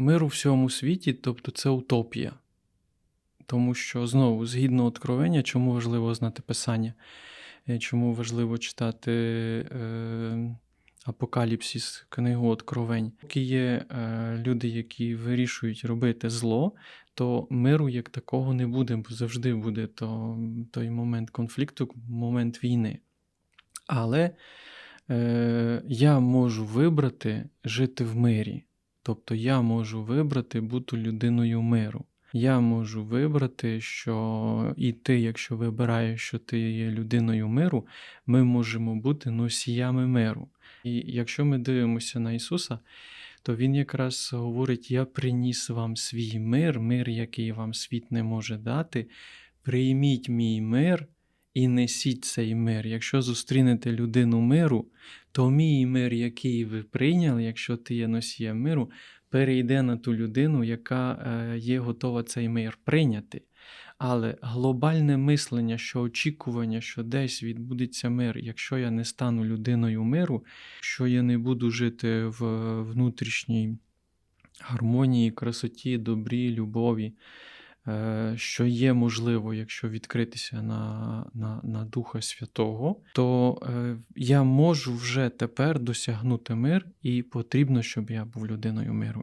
мир у всьому світі, тобто це утопія. Тому що, знову, згідно откровення, чому важливо знати Писання, е, чому важливо читати е, Апокаліпсис, книгу Откровень. Поки є е, люди, які вирішують робити зло, то миру як такого не буде, бо завжди буде то, той момент конфлікту, момент війни. Але е, я можу вибрати жити в мирі. Тобто я можу вибрати бути людиною миру. Я можу вибрати, що і ти, якщо вибираєш, що ти є людиною миру, ми можемо бути носіями миру. І якщо ми дивимося на Ісуса, то Він якраз говорить: Я приніс вам свій мир, мир, який вам світ не може дати. Прийміть мій мир і несіть цей мир. Якщо зустрінете людину миру, то мій мир, який ви прийняли, якщо ти є носієм миру, перейде на ту людину, яка е, є готова цей мир прийняти. Але глобальне мислення, що очікування, що десь відбудеться мир, якщо я не стану людиною миру, що я не буду жити в внутрішній гармонії, красоті, добрі, любові, що є можливо, якщо відкритися на, на, на Духа Святого, то е, я можу вже тепер досягнути мир, і потрібно, щоб я був людиною миру.